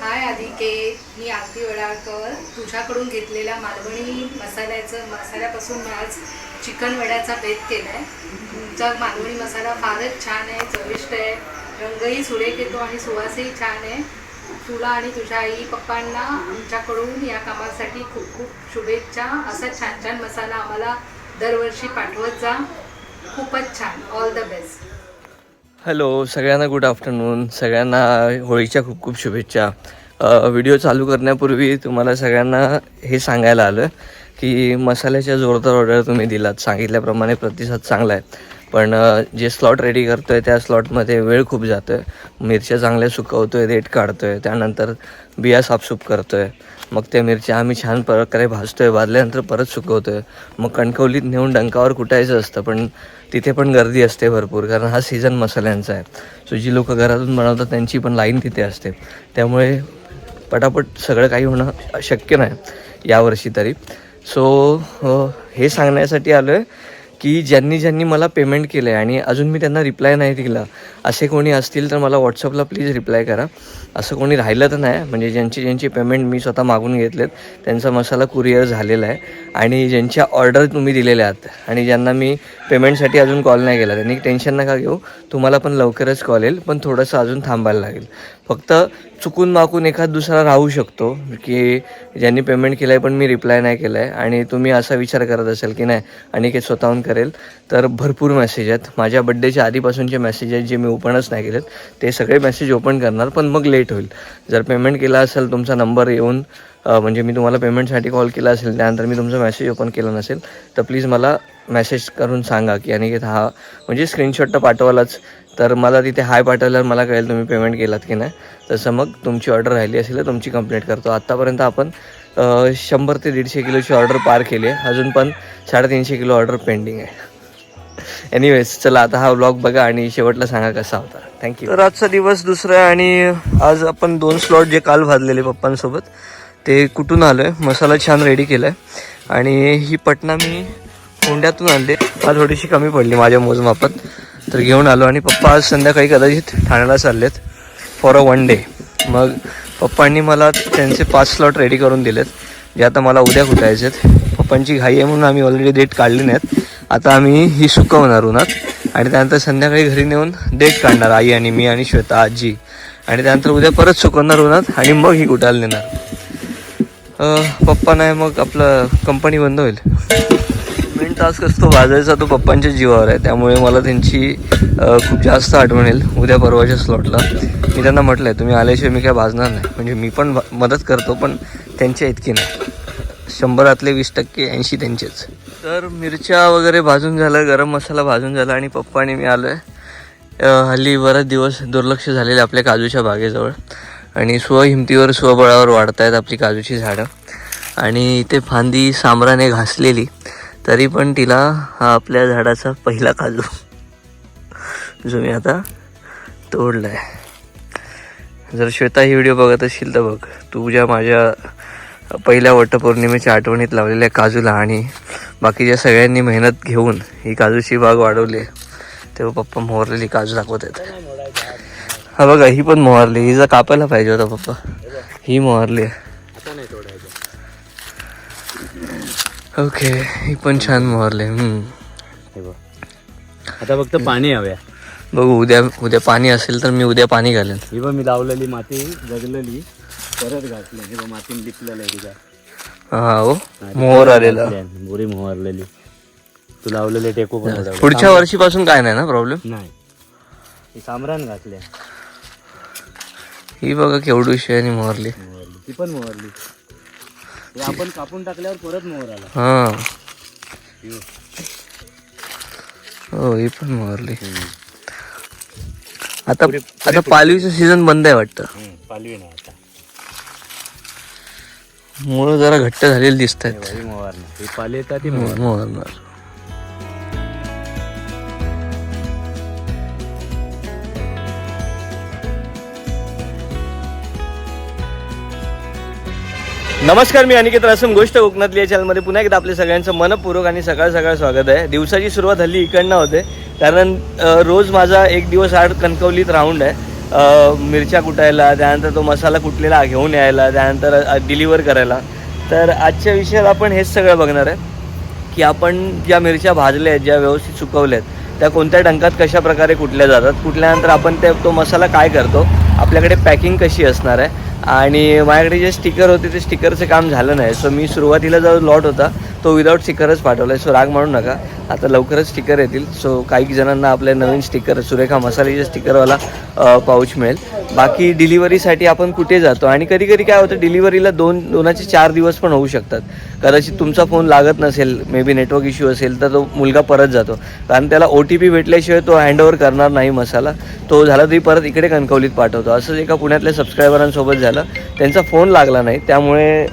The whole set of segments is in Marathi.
हाय आदिके मी आरती वडाळकर. तुझ्याकडून घेतलेल्या मालवणी मसाल्याचं मसाल्यापासून मी आज चिकन वड्याचा बेत केला आहे तुमचा मालवणी मसाला फारच छान आहे चविष्ट आहे. रंगही सुरेख येतो आणि सुवासही छान आहे. तुला आणि तुझ्या आई पप्पांना आमच्याकडून या कामासाठी खूप खूप शुभेच्छा. असा छान छान मसाला आम्हाला दरवर्षी पाठवत जा. खूपच छान. ऑल द बेस्ट हॅलो सगळ्यांना गुड आफ्टरनून सगळ्यांना होळीच्या खूप खूप शुभेच्छा. व्हिडिओ चालू करण्यापूर्वी तुम्हाला सगळ्यांना हे सांगायला आलं की मसाल्याच्या जोरदार ऑर्डर तुम्ही दिलात. सांगितल्याप्रमाणे प्रतिसाद चांगला आहे. पण जे स्लॉट रेडी करतो आहे त्या स्लॉटमध्ये वेळ खूप जातो आहे मिरच्या चांगल्या सुकवतो आहे रेट काढतो आहे त्यानंतर बिया साफसूफ करतो आहे मग त्या मिरच्या आम्ही छान प्रकारे भाजतो आहे भाजल्यानंतर परत सुकवतो आहे मग कणकवलीत नेऊन डंकावर कुटायचं असतं पण तिथे पण गर्दी असते भरपूर कारण हा सीझन मसाल्यांचा आहे. सो जी लोकं घरातून बनवतात त्यांची पण लाईन तिथे असते. त्यामुळे पटापट सगळं काही होणं शक्य नाही यावर्षी तरी. सो हे सांगण्यासाठी आलो आहे की ज्यांनी ज्यांनी मला पेमेंट केलं आहे आणि अजून मी त्यांना रिप्लाय नाही दिला असे कोणी असतील तर मला व्हॉट्सअपला प्लीज रिप्लाय करा. असं कोणी राहिलं तर नाही म्हणजे ज्यांची ज्यांची पेमेंट मी स्वतः मागून घेतलेत त्यांचा मसाला कुरिअर झालेला आहे. आणि ज्यांच्या ऑर्डर तुम्ही दिलेल्या आहात आणि ज्यांना मी पेमेंटसाठी अजून कॉल नाही केला त्यांनी टेन्शन नका घेऊ. तुम्हाला पण लवकरच कॉल येईल पण थोडंसं अजून थांबायला लागेल. फक्त चुकून माकून एखाद दुसरा राहू शकतो की ज्यांनी पेमेंट केलं आहे पण मी रिप्लाय नाही केला आहे आणि तुम्ही असा विचार करत असाल की नाही आणि काही स्वतःहून करेल. तर भरपूर मेसेज आहेत. माझ्या बड्डेच्या आधीपासूनचे मेसेज आहेत जे मी ओपनच नाही केलेत. ते सगळे मेसेज ओपन करणार पण मग लेट होईल. जर पेमेंट केला असेल तुमचा नंबर येऊन म्हणजे मी तुम्हाला पेमेंटसाठी कॉल केला असेल त्यानंतर मी तुमचा मेसेज ओपन केला नसेल तर प्लीज मला मेसेज करून सांगा की अनिकेत हा म्हणजे स्क्रीनशॉट तर पाठवालाच. तर मला तिथे हाय पाठवल्यावर मला कळेल तुम्ही पेमेंट केलात की नाही. तसं मग तुमची ऑर्डर राहिली असेल तर तुमची कंप्लेंट करतो. आत्तापर्यंत आपण शंभर ते दीडशे किलोची ऑर्डर पार केली आहे. अजून पण साडेतीनशे किलो ऑर्डर पेंडिंग आहे. एनिवेज चला आता हा ब्लॉग बघा आणि शेवटला सांगा कसा होता. थँक्यू तर आजचा दिवस दुसरा आहे आणि आज आपण दोन स्लॉट जे काल भाजलेले पप्पांसोबत ते कुठून आलो आहे मसाला छान रेडी केला आहे आणि ही पटना मी होंड्यातून आणले. मला थोडीशी कमी पडली माझ्या मोजमापात. तर घेऊन आलो आणि पप्पा आज संध्याकाळी कदाचित ठाण्याला चाललेत फॉर अ वन डे मग पप्पांनी मला त्यांचे पाच स्लॉट रेडी करून दिलेत. जे आता मला उद्या कुटायचे आहेत पप्पांची घाई आहे म्हणून आम्ही ऑलरेडी डेट काढली नाहीत. आता आम्ही ही सुकवणार उन्हात. आणि त्यानंतर संध्याकाळी घरी नेऊन डेट काढणार आई आणि मी आणि श्वेता आजी. आणि त्यानंतर उद्या परत सुकवणार उन्हात आणि मग ही कुटायला नेणार. पप्पा नाही मग आपलं कंपनी बंद होईल. मेन टास्क असतो वाजायचा तो पप्पांच्या जीवावर आहे. त्यामुळे मला त्यांची खूप जास्त आठवण येईल उद्या परवाच्या स्लॉटला मी त्यांना म्हटलं आहे तुम्ही आल्याशिवाय मी काय भाजणार नाही. म्हणजे मी पण मदत करतो पण त्यांच्या इतकी नाही. शंभरातले वीस टक्के ऐंशी त्यांचेच. तर मिरच्या वगैरे भाजून झालं गरम मसाला भाजून झाला आणि पप्पा आणि मी आलो आहे हल्ली बराच दिवस दुर्लक्ष झालेले आपल्या काजूच्या बागेजवळ. आणि स्वहिमतीवर स्वबळावर वाढत आहेत आपली काजूची झाडं. आणि इथे फांदी सांबराने घासलेली. तरी पण तिला हा आपल्या झाडाचा पहिला काजू जो मी आता तोडला आहे जर श्वेता ही व्हिडिओ बघत असशील तर बघ तुझ्या माझ्या पहिल्या वटपौर्णिमेच्या आठवणीत लावलेल्या काजूला आणि बाकीच्या सगळ्यांनी मेहनत घेऊन ही काजूची बाग वाढवली आहे तेव्हा पप्पा मोहरलेली काजू दाखवत आहेत. हा बघा ही पण मोहरली ही जर कापायला पाहिजे होता पप्पा. ही मोहरली आहे. ओके ही पण छान मोहरली. हे बघ. आता फक्त पाणी हव्या बघू उद्या उद्या पाणी असेल तर मी उद्या पाणी घालेन. ही बघ मी लावलेली माती जगलेली परत घातली. हे बघ मातीन लिपलेलं आहे तिच्या. हा हो. मोहर आलेला. बोरी मोहरलेली. तू लावलेले टेको पण होता. पुढच्या वर्षीपासून काय नाही ना प्रॉब्लेम नाही. ही सामरान घातल्या ही बघा केवढूशी आणि मोहरली. मोहरली. ती पण मोहरली. हे आपण कापून टाकल्यावर परत मोहर आला. हा. ही. हो ही पण मोहरली. आता आता पालवीचं सीझन बंद आहे वाटतं. हम्म, पालवी नाही आता. मुळं जरा घट्ट झालेली दिसत आहेत बघ, ही मोहरली ही पाली येतात ती मोहर. मोहरणार नमस्कार मी अनिकेत रासम गोष्ट कोकणातली या चॅनलमध्ये पुन्हा एकदा आपल्या सगळ्यांचं मनपूर्वक आणि सकाळ सकाळ स्वागत आहे. दिवसाची सुरुवात हल्ली इकडनं होते कारण रोज माझा एक दिवस आड कणकवलीत राऊंड आहे. मिरच्या कुटायला त्यानंतर तो मसाला कुटलेला घेऊन यायला त्यानंतर डिलिव्हर करायला. तर आजच्या विषयात आपण हेच सगळं बघणार आहे की आपण ज्या मिरच्या भाजल्या आहेत ज्या व्यवस्थित सुकवल्या आहेत त्या कोणत्या डंकात कशा प्रकारे कुटल्या जातात कुटल्यानंतर आपण ते तो मसाला काय करतो आपल्याकडे पॅकिंग कशी असणार आहे आणि माझ्याकडे जे स्टिकर होते ते स्टिकरचं काम झालं नाही. सो मी सुरुवातीला जो लॉट होता तो विदाऊट स्टिकरच पाठवला आहे सो राग म्हणू नका. आता लवकरच स्टिकर येतील. सो काही जणांना आपले नवीन स्टिकर सुरेखा मसाल्याचे स्टिकरवाला पाऊच मिळेल. बाकी डिलिव्हरीसाठी आपण कुठे जातो? आणि कधी कधी काय होतं डिलिव्हरीला दोन दोनाचे चार दिवस पण होऊ शकतात. कदाचित तुमचा फोन लागत नसेल मे बी नेटवर्क इश्यू असेल तर तो मुलगा परत जातो. कारण त्याला ओ टी पी भेटल्याशिवाय तो हँडओव्हर करणार नाही मसाला. तो झाला तरी परत इकडे कणकवलीत पाठवतो. असंच एका पुण्यातल्या सबस्क्रायबरांसोबत झालं. त्यांचा फोन लागला नाही. त्यामुळे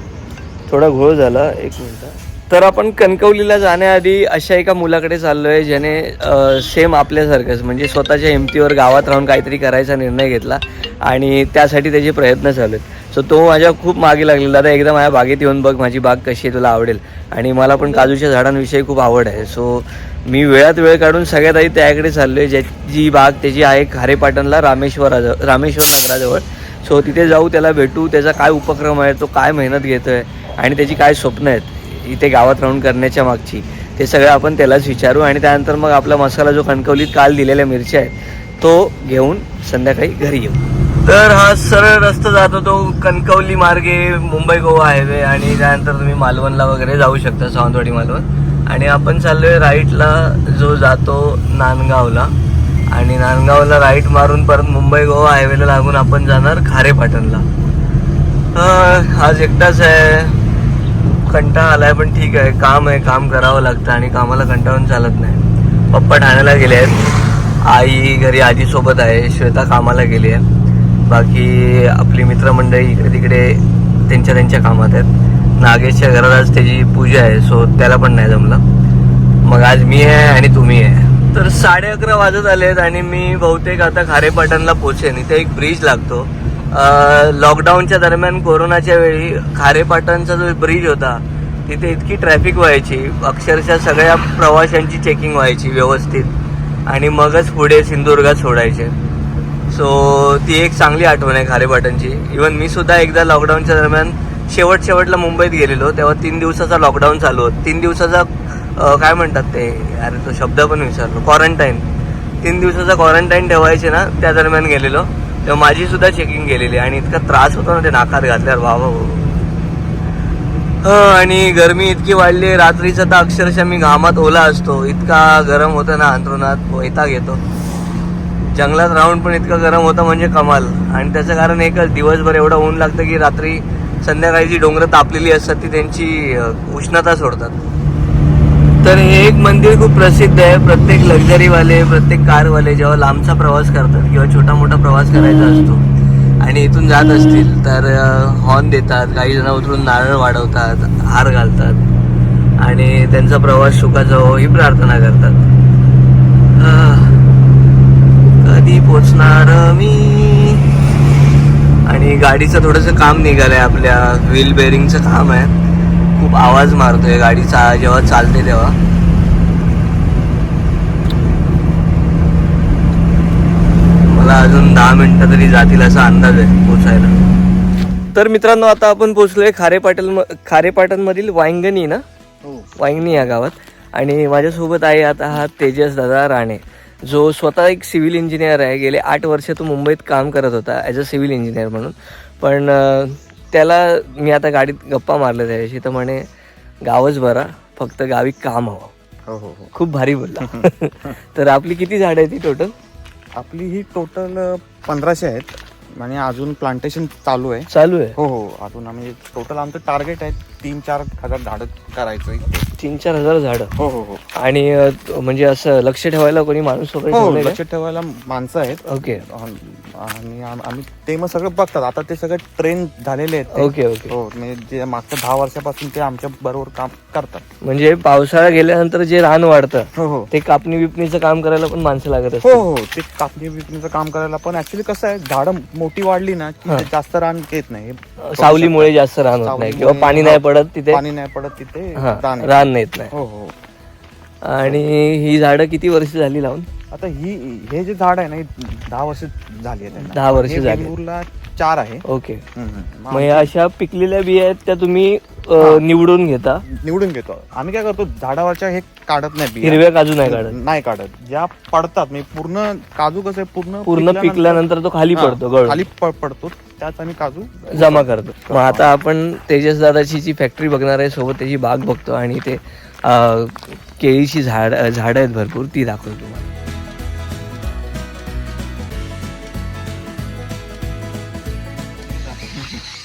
थोडा घोळ झाला. एक मिनटं. तर आपण कणकवलीला जाण्याआधी अशा एका मुलाकडे चाललो आहे ज्याने सेम आपल्यासारखंच म्हणजे स्वतःच्या हिमतीवर गावात राहून काहीतरी करायचा निर्णय घेतला आणि त्यासाठी त्याचे प्रयत्न चालू आहेत. सो तो माझ्या खूप मागे लागलेला. दादा एकदा माझ्या बागेत येऊन बघ माझी बाग कशी आहे तुला आवडेल. आणि मला पण काजूच्या झाडांविषयी खूप आवड आहे. सो मी वेळात वेळ काढून सगळ्यात आधी त्याकडे चाललो आहे ज्याची बाग त्याची आहे खारेपाटणला रामेश्वराजवळ रामेश्वर नगराजवळ. सो तिथे जाऊ त्याला भेटू त्याचा काय उपक्रम आहे तो काय मेहनत घेतोय आणि त्याची काय स्वप्न आहेत. इथे गावात राहून करण्याच्या मागची. ते सगळं आपण त्यालाच विचारू आणि त्यानंतर मग आपला मसाला जो कणकवलीत काल दिलेल्या मिरच्या आहेत तो घेऊन संध्याकाळी घरी येऊ. तर हा सरळ रस्ता जातो तो कणकवली मार्गे मुंबई गोवा हायवे आणि त्यानंतर तुम्ही मालवणला वगैरे जाऊ शकता सावंतवाडी मालवण. आणि आपण चाललोय राईटला जो जातो नांदगावला. आणि नांदगावला राईट मारून परत मुंबई गोवा हायवेला लागून आपण जाणार खारेपाटणला. अं, आज एकटाच आहे. कंटाळा आलाय पण ठीक आहे. काम आहे काम करावं लागतं आणि कामाला कंटाळून चालत नाही. पप्पा ठाण्याला गेले आहेत. आई घरी आजीसोबत आहे. श्वेता कामाला गेली आहे. बाकी आपली मित्रमंडळी इकडे तिकडे त्यांच्या त्यांच्या कामात आहेत. नागेशच्या घरात आज त्याची पूजा आहे सो त्याला पण नाही जमलं. मग आज मी आहे आणि तुम्ही आहे. तर साडे अकरा वाजत आले आहेत आणि मी बहुतेक आता खारेपाटणला पोचेन इथे एक ब्रिज लागतो. लॉकडाऊनच्या दरम्यान कोरोनाच्या वेळी खारेपाटणचा जो ब्रिज होता तिथे इतकी ट्रॅफिक व्हायची. अक्षरशः सगळ्या प्रवाशांची चेकिंग व्हायची व्यवस्थित. आणि मगच पुढे सिंधुदुर्गात सोडायचे. सो ती एक चांगली आठवण आहे खारेपाटणची. इवन मी सुद्धा एकदा लॉकडाऊनच्या दरम्यान शेवट शेवटला मुंबईत गेलेलो तेव्हा तीन दिवसाचा लॉकडाऊन चालू होत. तीन दिवसाचा काय म्हणतात ते? अरे तो शब्द पण विचारलो क्वारंटाईन तीन दिवसाचा क्वारंटाईन ठेवायचे ना त्या दरम्यान गेलेलो. तेव्हा माझी सुद्धा चेकिंग गेलेली आणि इतका त्रास होतो ना ते नाकात घातल्यावर. बाबा आणि गरमी इतकी वाढली आहे रात्रीचं तर अक्षरशः मी घामात ओला असतो. इतका गरम होतं ना अंतरुणात वैताग येतो. जंगलात राहून पण इतकं गरम होतं म्हणजे कमाल. आणि त्याचं कारण एकच दिवसभर एवढं ऊन लागतं की रात्री संध्याकाळी जी डोंगरं तापलेली असतात ती त्यांची उष्णता सोडतात. तर हे एक मंदिर खूप प्रसिद्ध आहे. प्रत्येक लक्झरीवाले प्रत्येक कारवाले जेव्हा लांबचा प्रवास करतात किंवा छोटा मोठा प्रवास करायचा असतो आणि इथून जात असतील तर हॉर्न देतात काही जण उतरून नारळ वाढवतात हार घालतात आणि त्यांचा प्रवास सुखाचा हो ही प्रार्थना करतात. आह. कधी पोचणार मी? आणि गाडीचं थोडंसं काम निघालंय आपल्या व्हील बेरिंगचं काम आहे. खूप आवाज मारतोय गाडीचा जेव्हा चालते तेव्हा. मला अजून दहा मिनिटं तरी जातील असा अंदाज आहे पोचायला. तर मित्रांनो आता आपण पोचलोय खारेपाटण खारेपाटणमधील वांगणी ना? हो. वांगणी या गावात. आणि माझ्यासोबत आहे आता हा तेजस दादा राणे जो स्वतः एक सिव्हिल इंजिनियर आहे. गेले आठ वर्ष तो मुंबईत काम करत होता ॲज अ सिव्हिल इंजिनियर म्हणून. पण त्याला मी आता गाडीत गप्पा मारल्या त्याच्याशी तर म्हणे गावच बरा फक्त गावी काम हवं. हो हो हो. खूप भारी बोलला. तर आपली किती झाडं आहेत ती टोटल आपली ही टोटल पंधराशे आहेत. आणि अजून प्लांटेशन चालू आहे. चालू आहे? हो हो अजून आम्ही टोटल आमचं टार्गेट आहे तीन चार हजार झाडं करायचं. तीन चार हजार झाडं? हो हो हो. आणि अं, म्हणजे असं लक्ष ठेवायला कोणी माणूस वगैरे हो ठेवलंय का? लक्षात ठेवायला माणसं आहेत. ओके. आणि आम- आम्ही ते मग सगळं बघतात. आता ते सगळे ट्रेन झालेले आहेत ते. Okay okay. हो म्हणजे जे मागच्या दहा वर्षापासून ते आमच्या बरोबर काम करतात. म्हणजे पावसाळा गेल्यानंतर जे रान वाढतं हो हो. ते कापणी बिपणीचं काम करायला पण माणसं लागत हो असतात हो. ते कापणी बिपणीचं काम करायला पण ऍक्च्युली कसं आहे झाडं मोठी वाढली ना की हा. ते जास्त रान येत नाही. सावलीमुळे जास्त रान होत नाही किंवा पाणी नाही पडत तिथे पाणी नाही पडत तिथे हा रान येतं. रान येत नाही हो हो आणि ही झाडं किती वर्ष झाली लावून आता ही हे जे झाड आहे ना हे दहा वर्ष झाली आहे त्यांना. दहा वर्ष हे झाली. वेंगुर्ला चार आहे. ओके. हम्म, हम्म. मग या अशा पिकलेल्या बिया आहेत त्या तुम्ही अ, निवडून घेता? निवडून घेतो. आम्ही काय करतो झाडावरच्या हे काढत नाही बिया. हिरव्या काजू नाही काढत. नाही काढत. ज्या पडतात म्हणजे पूर्ण काजू कसं आहे पूर्ण पूर्ण पिकल्यानंतर तो खाली हा, पडतो गळ खाली प- पडतो. त्याच आम्ही काजू जमा करतो. मग आता आपण तेजस दादाची जी फॅक्टरी बघणार आहे सोबत त्याची बाग बघतो आणि ते अ, केळीची झाड झाडं आहेत भरपूर ती दाखवतो तुम्हाला.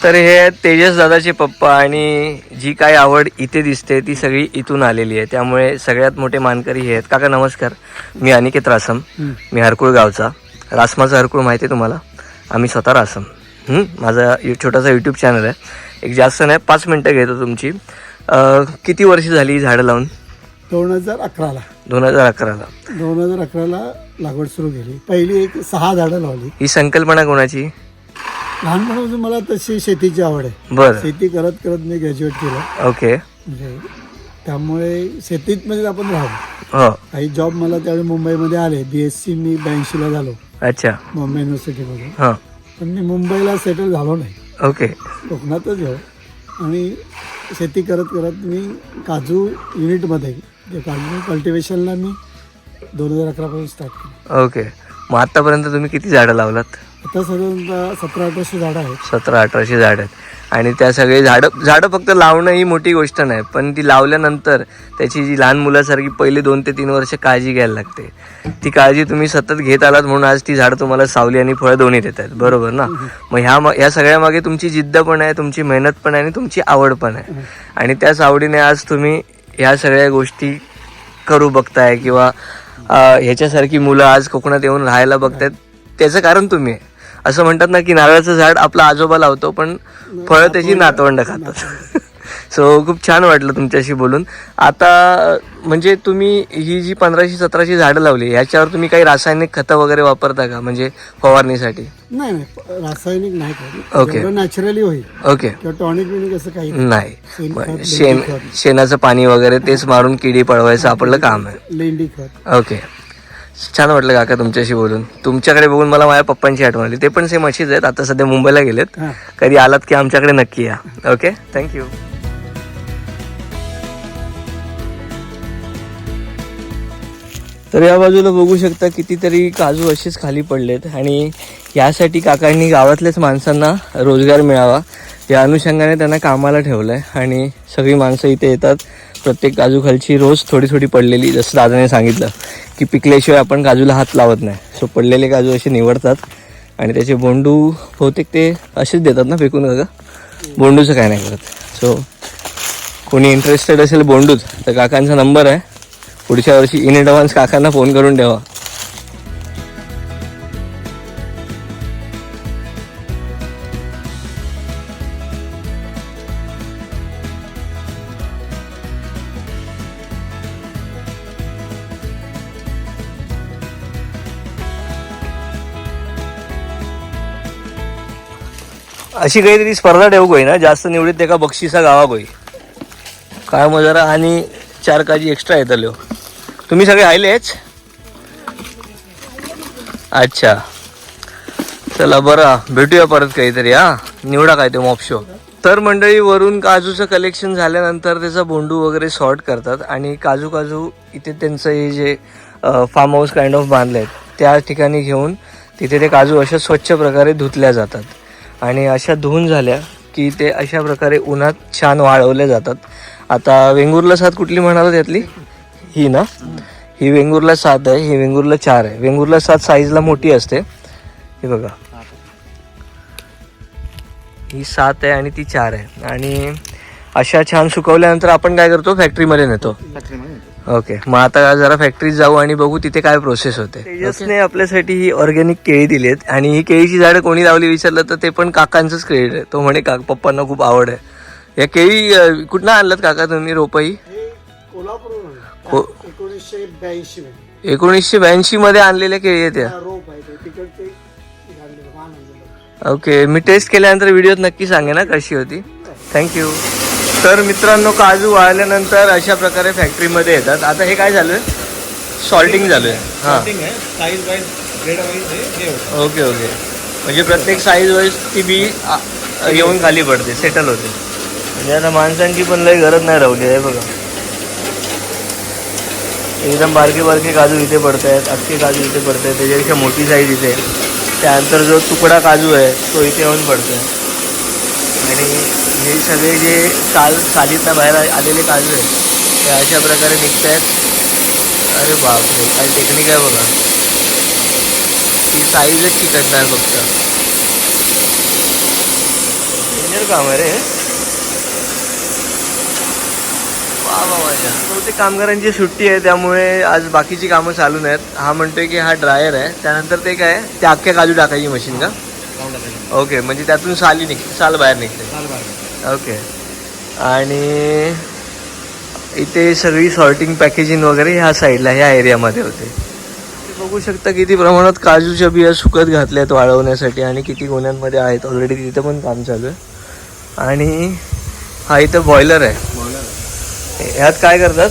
तर हे तेजस दादाचे पप्पा आणि जी काय आवड इथे दिसते ती सगळी इथून आलेली आहे. त्यामुळे सगळ्यात मोठे मानकरी हे आहेत. काका नमस्कार. मी अनिकेत रासम. मी हरकुळ गावचा. रासमाचा हरकुळ माहिती आहे तुम्हाला? आम्ही स्वतः रासम? माझा यू- छोटासा यूट्यूब चॅनल आहे. एक जास्त नाही पाच मिनटं घेतो तुमची. किती वर्ष झाली ही झाडं लावून? दोन हजार अकराला. दोन हजार अकराला. दोन हजार अकराला लागवड सुरू केली. पहिली एक सहा झाडं लावली. ही संकल्पना कोणाची? लहानपणापासून मला तशी शेतीची आवड आहे. बरं. शेती करत करत मी ग्रॅज्युएट केलं. ओके. म्हणजे त्यामुळे शेतीत मध्ये आपण राहू. हो. काही जॉब मला त्यावेळी मुंबईमध्ये आले. बी एस सी मी ब्याऐंशीला झालो. अच्छा. मुंबई युनिव्हर्सिटीमधून हां. पण मी मुंबईला सेटल झालो नाही. ओके. कोकणातच हो आणि शेती करत करत मी काजू युनिटमध्ये जे काजू कल्टिवेशनला मी दोन हजार अकरापासून स्टार्ट केलं. ओके. मग आतापर्यंत तुम्ही किती झाडं लावलात? आता साधारणतः सतरा अठराशे झाडं आहेत. सतरा अठराशे झाड आहेत. आणि त्या सगळे झाडं झाडं फक्त लावणं ही मोठी गोष्ट नाही पण ती लावल्यानंतर त्याची जी लहान मुलासारखी पहिले दोन ते तीन वर्ष काळजी घ्यायला लागते. ती काळजी तुम्ही सतत घेत आलात म्हणून आज ती झाडं तुम्हाला सावली आणि फळं दोन्ही देत आहेत. बरोबर ना? मग ह्या ह्या सगळ्यामागे तुमची जिद्द पण आहे तुमची मेहनत पण आहे आणि तुमची आवड पण आहे. आणि त्याच आवडीने आज तुम्ही ह्या सगळ्या गोष्टी करू बघताय किंवा ह्याच्यासारखी मुलं आज कोकणात येऊन राहायला बघतायत. त्याचं कारण तुम्ही आहे. असं म्हणतात ना की नारळाचं झाड आपला आजोबा लावतो पण फळं त्याची नातवंड खातात. सो खूप छान वाटलं तुमच्याशी बोलून. आता म्हणजे तुम्ही ही जी पंधराशे सतराशी झाडं लावली ह्याच्यावर तुम्ही काही रासायनिक खतं वगैरे वापरता का? म्हणजे फवारणीसाठी? नाही नाही रासायनिक नाही ओके. नॅचरली होईल. ओके. टॉनिक असं काही नाही. शेण. शेणाचं पाणी वगैरे तेच मारून किडी पळवायचं आपलं काम आहे. ओके. छान वाटलं काका तुमच्याशी बोलून. तुमच्याकडे बघून मला माझ्या पप्पांची आठवण आली. ते पण सेम अशीच आहेत. आता सध्या मुंबईला गेलेत. कधी आलात की आमच्याकडे नक्की या. ओके थँक्यू तर या बाजूला बघू शकता कितीतरी काजू असेच खाली पडलेत. आणि यासाठी काकांनी गावातल्याच माणसांना रोजगार मिळावा. या अनुषंगाने त्यांना कामाला ठेवलं आहे आणि सगळी माणसं इथे येतात. प्रत्येक काजू खालची रोज थोडी थोडी पडलेली जसं दादाने सांगितलं की पिकल्याशिवाय आपण काजूला हात लावत नाही. सो पडलेले काजू असे निवडतात आणि त्याचे बोंडू बहुतेक ते असेच देतात ना फेकून का बोंडूचं काय नाही करत. सो कोणी इंटरेस्टेड असेल बोंडूच तर काकांचा नंबर आहे. पुढच्या वर्षी इन ॲडव्हान्स काकांना फोन करून ठेवा. अशी काहीतरी स्पर्धा ठेवू होई ना जास्त निवडीत ते का बक्षिसा गावाक होई काय मग जरा आणि चार काजी एक्स्ट्रा येतल्यो हो. तुम्ही सगळे आयलेच अच्छा. चला बरं भेटूया परत काहीतरी हा. निवडा काय ते मॉपशो तर मंडळी वरून काजूचं कलेक्शन झाल्यानंतर त्याचा बोंडू वगैरे सॉर्ट करतात आणि काजू काजू इथे त्यांचं हे जे फार्म हाऊस काइंड ऑफ बांधले आहेत त्या ठिकाणी घेऊन तिथे ते काजू अशा स्वच्छ प्रकारे धुतल्या जातात. आणि अशा धुवून झाल्या की ते अशा प्रकारे उन्हात छान वाळवले जातात. आता वेंगुर्ला सात कुठली म्हणाला त्यातली ही ना? ही वेंगुर्ला सात आहे ही वेंगुर्ला चार आहे. वेंगुर्ला सात साईजला मोठी असते. हे बघा. ही सात आहे आणि ती चार आहे. आणि अशा छान सुकवल्यानंतर आपण काय करतो? फॅक्टरीमध्ये नेतो. ओके मग आता जरा फॅक्टरीत जाऊ आणि बघू तिथे काय प्रोसेस होते. तेजसने आपल्यासाठी ही ऑर्गॅनिक केळी दिलीत आणि ही केळीची झाडं कोणी लावली विचारलं तर ते पण काकांचंच क्रेडिट आहे. तो म्हणे का पप्पांना खूप आवड आहे. या केळी कुठनं आणलात काका तुम्ही रोपही हे एकोणीसशे ब्याऐंशी मध्ये. एकोणीसशे ब्याऐंशी मध्ये आणलेल्या केळी आहेत या. ओके मी टेस्ट केल्यानंतर व्हिडिओत नक्की सांगे ना कशी होती. थँक्यू तर मित्रांनो काजू वाळल्यानंतर अशा प्रकारे फॅक्टरीमध्ये येतात. आता हे काय झालं सॉल्टिंग आहे. हां होतं. ओके ओके म्हणजे प्रत्येक साईज वाईज ती बी येऊन खाली पडते सेटल होते. म्हणजे आता माणसांची पण लई गरज नाही राहिली आहे बघा. एकदम बारके बारके काजू इथे पडत आहेत अख्खे काजू इथे पडत आहेत त्याच्यापेक्षा मोठी साईज इथे. त्यानंतर जो तुकडा काजू आहे तो इथे येऊन पडतो आहे आणि हे सगळे जे साल सालीतनं बाहेर आलेले काजू आहेत ते अशा प्रकारे निघत आहेत अरे बापरे काय टेक्निक आहे बघा. ती साईजच चिकटणार फक्त. डेंजर काम आहे रे. वा वा माझ्या बहुतेक कामगारांची सुट्टी आहे त्यामुळे आज बाकीची कामं चालू नाहीत. हा म्हणतोय की हा ड्रायर आहे. त्यानंतर ते काय ते अख्ख्या काजू टाकायची मशीन का? ओके म्हणजे त्यातून साली निघ साल बाहेर निघते. ओके. आणि इथे सगळी सॉर्टिंग पॅकेजिंग वगैरे ह्या साईडला ह्या एरियामध्ये होते. बघू शकता किती प्रमाणात काजूच्या बिया सुकत घातल्या आहेत वाळवण्यासाठी आणि किती गोण्यांमध्ये आहेत. ऑलरेडी तिथं पण काम चालू आहे. आणि हा इथं बॉयलर आहे. ह्यात काय करतात?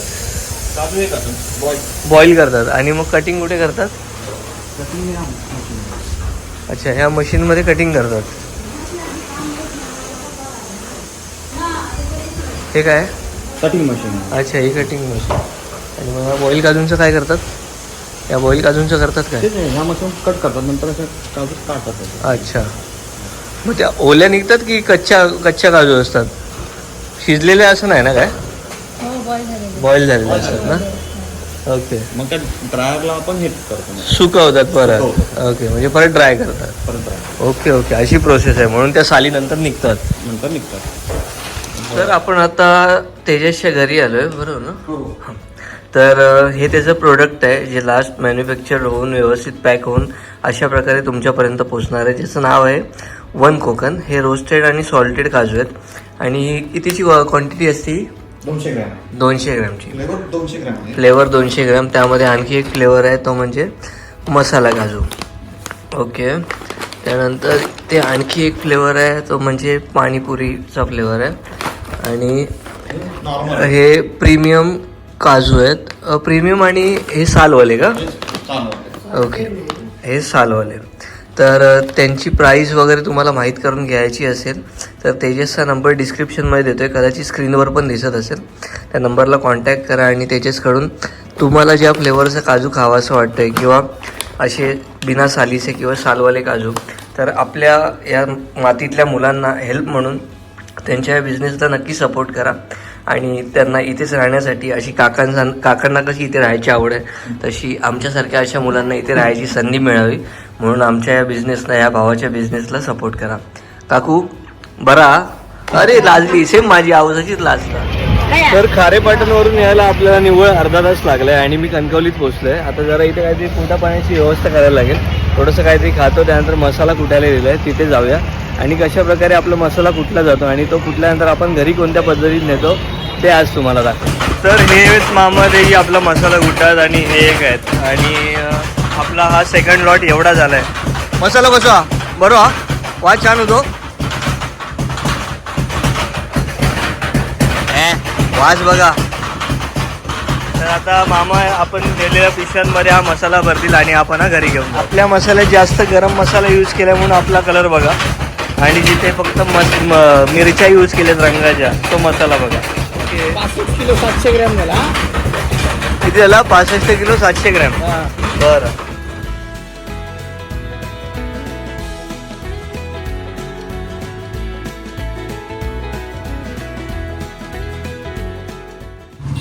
बॉईल करतात. आणि मग कटिंग कुठे करतात? अच्छा ह्या मशीनमध्ये कटिंग करतात. हे काय? कटिंग मशीन अच्छा ही कटिंग मशीन आणि मग ह्या बॉईल काजूंचं काय करतात? या बॉईल काजूंचं करतात काय? ह्या मशीन कट करतात नंतर असं काजू काढतात. अच्छा. मग त्या ओल्या निघतात की कच्च्या कच्च्या काजू असतात? शिजलेले असं नाही ना काय? बॉईल झालेले. असतात ना? ओके. मग त्या ड्रायरला आपण हेच करतो मग. सुकवतात परत. ओके म्हणजे परत ड्राय करतात. परत ड्रायर ओके ओके. अशी प्रोसेस आहे. म्हणून त्या साली नंतर निघतात. नंतर निघतात. तर आपण आता तेजसच्या घरी आलोय बरोबर ना? तर अ, हे त्याचं प्रोडक्ट आहे जे लास्ट मॅन्युफॅक्चर होऊन व्यवस्थित पॅक होऊन अशा प्रकारे तुमच्यापर्यंत पोचणार आहे. ज्याचं नाव आहे वन कोकन हे रोस्टेड आणि सॉल्टेड काजू आहेत. आणि ही कितीची क्वांटिटी असते? ही? दोनशे ग्रॅम. दोनशे ग्रॅमची फ्लेवर दोनशे ग्रॅम आहे. फ्लेवर दोनशे ग्रॅम. त्यामध्ये आणखी एक फ्लेवर आहे तो म्हणजे मसाला काजू. ओके. त्यानंतर ते आणखी एक फ्लेवर आहे तो म्हणजे पाणीपुरीचा फ्लेवर आहे. आणि हे प्रीमियम काजू आहेत. प्रीमियम आणि हे सालवाले का? ओके. हे सालवाले. तर त्यांची प्राईस वगैरे तुम्हाला माहीत करून घ्यायची असेल तर तेजसचा नंबर डिस्क्रिप्शनमध्ये देतो आहे कदाचित स्क्रीनवर पण दिसत असेल. त्या नंबरला कॉन्टॅक्ट करा आणि तेजसकडून तुम्हाला ज्या फ्लेवरचं काजू खावासं वाटतं आहे किंवा असे बिना सालीचे किंवा सालवाले काजू तर आपल्या या मातीतल्या मुलांना हेल्प म्हणून त्यांच्या या बिझनेसला नक्की सपोर्ट करा. आणि त्यांना इथेच राहण्यासाठी अशी काकांचा काकांना कशी इथे राहायची आवड आहे तशी आमच्यासारख्या अशा मुलांना इथे राहायची संधी मिळावी. म्हणून आमच्या या बिझनेसला या भावाच्या बिझनेसला सपोर्ट करा. काकू बरा? अरे लाजली सेम माझी आवाजाचीच लाजला तर खारेपाटणवरून यायला आपल्याला निव्वळ अर्धा तास लागलाय आणि मी कणकवलीत पोहोचलोय. आता जरा इथे काहीतरी पोटा पाण्याची व्यवस्था करायला लागेल. थोडंसं काहीतरी खातो त्यानंतर मसाला कुटायला दिलाय तिथे जाऊया. आणि कशा प्रकारे आपला मसाला कुठला जातो आणि तो कुठल्यानंतर आपण घरी कोणत्या पद्धतीत नेतो ते आज तुम्हाला दाखव तर हे मामादेवी आपला मसाला कुटतात आणि हे एक आहेत. आणि आपला हा सेकंड लॉट एवढा झालाय. मसाला बसवा बरो हा. वा छान होतो. वास बघा. तर आता मामा आपण दिलेल्या पिशव्यांमध्ये हा मसाला भरतील आणि आपण हा घरी घेऊन जाऊ. आपल्या मसाल्यात जास्त गरम मसाला यूज केल्यामुळे आपला कलर बघा. आणि जिथे फक्त मस म- मिरच्या यूज केल्यात रंगाच्या तो मसाला बघा. किलो सातशे ग्रॅम झाला किती झाला? पासष्ट किलो सातशे ग्रॅम. बरं.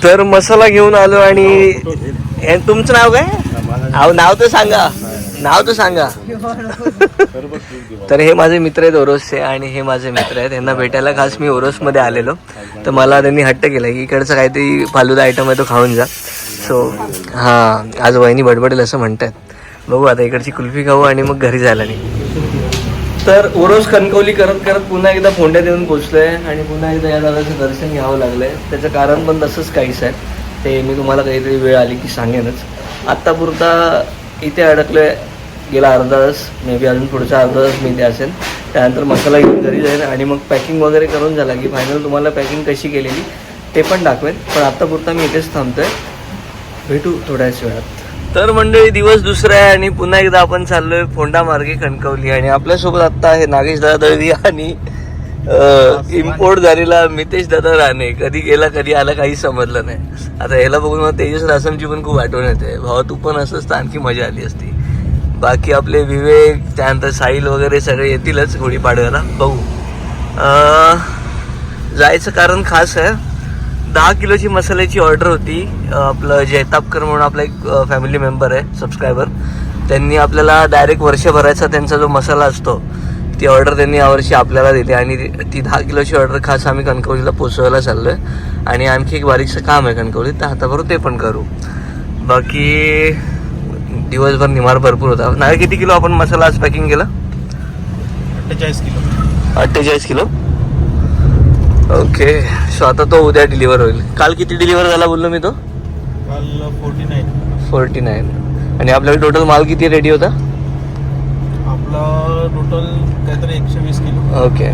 तर मसाला घेऊन आलो आणि तुमचं नाव काय? अहो नाव तर सांगा. नाव तर सांगा. तर हे माझे मित्र आहेत ओरोसचे आणि हे माझे मित्र आहेत. यांना भेटायला खास मी ओरोसमध्ये आलेलो. तर मला त्यांनी हट्ट केला की इकडचं काहीतरी फालुदा आयटम आहे तो खाऊन जा. सो हां आज वहिनी बडबडेल असं म्हणतात बघू आता इकडची कुल्फी खाऊ आणि मग घरी जायला नाही तर ओरोस कणकवली करत करत पुन्हा एकदा फोंड्यात येऊन पोचलोय आणि पुन्हा एकदा या दादाचं दर्शन घ्यावं लागलंय. त्याचं कारण पण तसंच काहीच आहे. ते मी तुम्हाला काहीतरी वेळ आली की सांगेनच. आत्तापुरता इथे अडकलोय. गेला अर्धा तास मे बी अजून पुढचा अर्धा तास मी इथे असेल. त्यानंतर मसाला घेऊन घरी जाईल आणि मग पॅकिंग वगैरे करून झाला की फायनल तुम्हाला पॅकिंग कशी केलेली ते पण दाखवेन. पण आत्तापुरता मी इथेच थांबतोय. भेटू थोड्याच वेळात. तर मंडळी दिवस दुसरा आहे आणि पुन्हा एकदा आपण चाललोय फोंडा मार्गे कणकवली. आणि आपल्यासोबत आता आहे नागेश दादा दळवी आणि इम्पोर्ट झालेला मितेश दादा राणे. कधी गेला कधी आला काही समजलं नाही. आता याला बघून मला तेजस रासमची पण खूप आठवण येते. भावा तू पण असंच तर आणखी मजा आली असती. बाकी आपले विवेक त्यानंतर साहिल वगैरे सगळे येतीलच गुढीपाडव्याला बघू. अं, जायचं कारण खास आहे. दहा किलोची मसाल्याची ऑर्डर होती. आपलं जयतापकर म्हणून आपला एक फॅमिली मेंबर आहे सबस्क्रायबर त्यांनी आपल्याला डायरेक्ट वर्षभराचा त्यांचा जो मसाला असतो ती ऑर्डर त्यांनी यावर्षी आपल्याला दिली. आणि ती- दहा किलोची ऑर्डर खास आम्ही कणकवलीला पोचवायला चाललो आहे आणि आणखी एक बारीकचं काम आहे कणकवलीत तर हाताभरून ते पण करू. बाकी दिवसभर निमार भरपूर होता. नाही किती किलो आपण मसाला आज पॅकिंग केला? अठ्ठेचाळीस किलो. अठ्ठेचाळीस किलो? ओके सो आता तो उद्या डिलिव्हर होईल. काल किती डिलिव्हर झाला बोललो मी तो? काल फोर्टी नाईन फोर्टी नाईन आणि आपल्याकडे टोटल माल किती रेडी होता? आपलं टोटल काहीतरी एकशे वीस किलो. ओके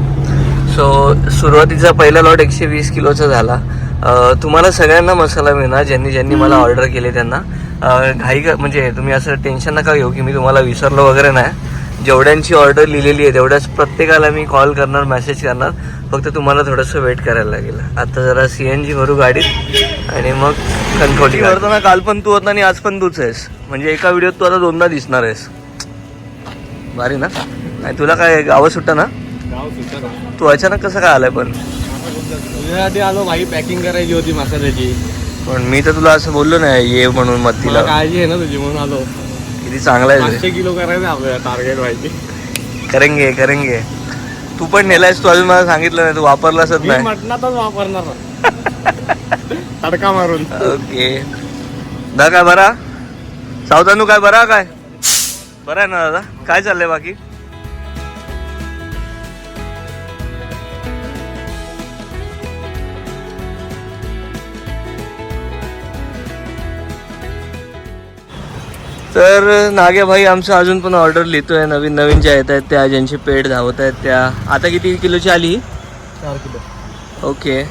सो सुरुवातीचा पहिला लॉट एकशे वीस किलोचा झाला. तुम्हाला सगळ्यांना मसाला मिळणार ज्यांनी ज्यांनी मला ऑर्डर केले त्यांना. घाई क- म्हणजे तुम्ही असं टेन्शन नका घेऊ की मी तुम्हाला विसरलो वगैरे नाही. जेवढ्यांची ऑर्डर लिहिलेली आहे तेवढ्याच प्रत्येकाला मी कॉल करणार मेसेज करणार. फक्त तुम्हाला थोडंसं वेट करायला लागेल. आता जरा सी एन जी भरू गाडीत आणि मग कणकवली करताना काल पण तू होता आणि आज पण तूच आहेस. म्हणजे एका व्हिडिओत तू आता दोनदा दिसणार आहेस. भारी ना? आणि तुला काय गावं सुट्टा ना? तू अचानक कसं काय आलाय पण? तुझ्यासाठी आलो भाई पॅकिंग करायची होती मसाल्याची. पण मी तर तुला असं बोललो नाही ये म्हणून मग तिला. काळजी आहे ना तुझी म्हणून आलो. किती चांगला आहे किलो करायचं आपल्याला टार्गेट व्हायची. करेंगे करेंगे. तू पण नेलायस तू अजून मला सांगितलं नाही तू वापरलाच मी नाही. मटणातच वापरणार तडका मारून. ओके. दा काय बरा? सावधानू काय बरा काय? बरा आहे ना दादा? काय चाललंय बाकी? तर नागे भाई आमचं अजून पण ऑर्डर लिहितोय. नवीन नवीन ज्या येत आहेत त्या ज्यांची पेड धावत आहेत त्या आता किती किलोची आली? चार किलो. ओके.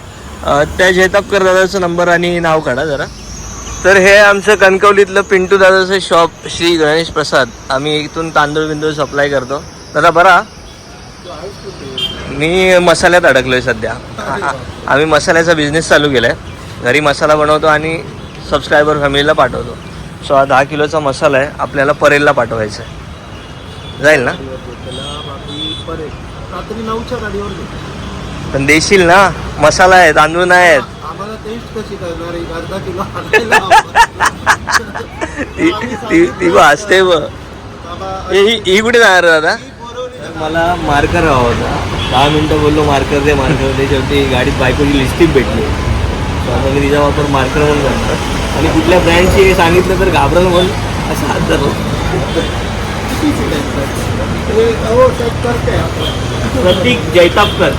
त्या जयतापकर दादाचा नंबर आणि नाव काढा जरा. तर हे आमचं कणकवलीतलं पिंटू दादाचं शॉप श्री गणेश प्रसाद. आम्ही इथून तांदूळ बिंदूळ सप्लाय करतो. दादा बरा? मी मसाल्यात अडकलोय सध्या. आ- आ- आम्ही मसाल्याचा बिझनेस चालू केलाय. घरी मसाला बनवतो आणि सबस्क्रायबर फॅमिलीला पाठवतो. सो हा दहा किलोचा मसाला आहे. आपल्याला परेलला पाठवायचा आहे. जाईल ना. पण देशील ना? मसाला आहे तांदूळ नाही आहेत. ती ती ती वाचते ब. बाबा ए, ही ही कुठे जाणार दादा? मला मार्कर हवा होता. दहा मिनटं बोललो मार्कर दे मार्कर दे शेवटी गाडीत बायकोची लिस्टिक भेटली. So तिचा वापर मार्कर म्हणून करणार आणि कुठल्या ब्रँडची सांगितलं तर घाबरण म्हणून असं हात. धरलो प्रतीक जैतापकर.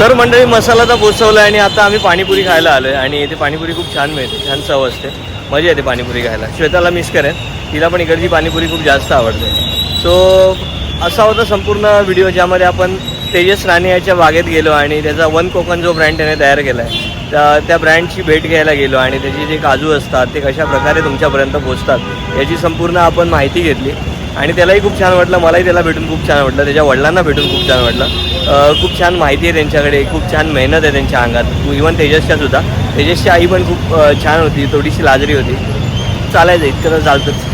तर मंडळी मसाला तर पोचवला आणि आता आम्ही पाणीपुरी खायला आलोय आणि इथे पाणीपुरी खूप छान मिळते छान चव असते. मजा येते पाणीपुरी खायला. श्वेताला मिस करेन. तिला पण इकडची पाणीपुरी खूप जास्त आवडते. सो असा होता संपूर्ण व्हिडिओ ज्यामध्ये आपण तेजस राणे याच्या बागेत गेलो आणि त्याचा वन कोकण जो ब्रँड त्याने तयार केला आहे त्या त्या ब्रँडची भेट घ्यायला गेलो आणि त्याचे जे काजू असतात ते कशा प्रकारे तुमच्यापर्यंत पोचतात याची संपूर्ण आपण माहिती घेतली. आणि त्यालाही खूप छान वाटलं मलाही त्याला भेटून खूप छान वाटलं त्याच्या वडिलांना भेटून खूप छान वाटलं. खूप छान माहिती आहे त्यांच्याकडे खूप छान मेहनत आहे त्यांच्या अंगात. इवन तेजसच्या सुद्धा. तेजसची आई पण खूप छान होती थोडीशी लाजरी होती. चालायचं इतकं तर चालतंच.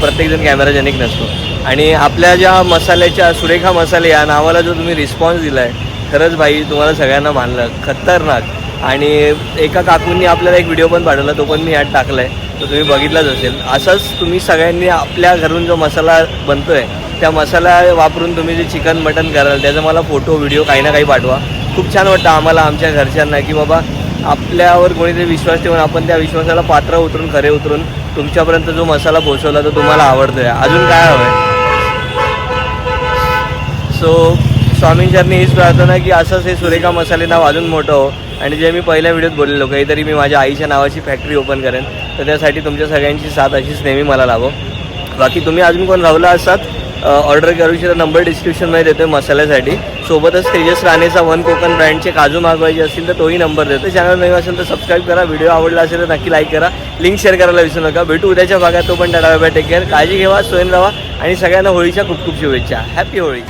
प्रत्येकजण कॅमेराजनिक नसतो. आणि आपल्या ज्या मसाल्याच्या सुरेखा मसाले या नावाला जो तुम्ही रिस्पॉन्स दिला आहे खरंच भाई तुम्हाला सगळ्यांना मानलं. खतरनाक. आणि एका काकूंनी आपल्याला एक व्हिडिओ पण पाठवला तो पण मी यात टाकला आहे तो तुम्ही बघितलाच असेल. असंच तुम्ही सगळ्यांनी आपल्या घरून जो मसाला बनतो आहे त्या मसाला वापरून तुम्ही जे चिकन मटन कराल त्याचा मला फोटो व्हिडिओ काही ना काही पाठवा. खूप छान वाटतं आम्हाला आमच्या घरच्यांना की बाबा आपल्यावर कोणीतरी विश्वास ठेवून आपण त्या विश्वासाला पात्र उतरून खरे उतरून तुमच्यापर्यंत जो मसाला पोहोचवला तो तुम्हाला आवडतोय. अजून काय हवं आहे सो स्वामींचरणी हीच प्रार्थना की असंच हे सुरेखा मसाले नाव अजून मोठं हो. आणि जे मी पहिल्या व्हिडिओत बोललेलो काहीतरी मी माझ्या आईच्या नावाची फॅक्टरी ओपन करेन तर त्यासाठी तुमच्या सगळ्यांची साथ अशीच नेहमी मला लाभो. बाकी तुम्ही अजून कोण राहुला असतात ऑर्डर करू इच्छिता नंबर डिस्क्रिप्शनमध्ये देतोय मसाल्यासाठी. सोबतच तेजस राणेचा वन कोकण ब्रँडचे काजू मागवायचे असतील तर तोही नंबर देतो चॅनल नवीन असेल तर सबस्क्राईब करा व्हिडिओ आवडला असेल तर नक्की लाईक करा. लिंक शेअर करायला विसरू नका. भेटू उद्याच्या भागात. तो पण टाटा टेक केअर काळजी घेवा स्वयं राहा आणि सगळ्यांना होळीच्या खूप खूप शुभेच्छा. हॅपी होळी.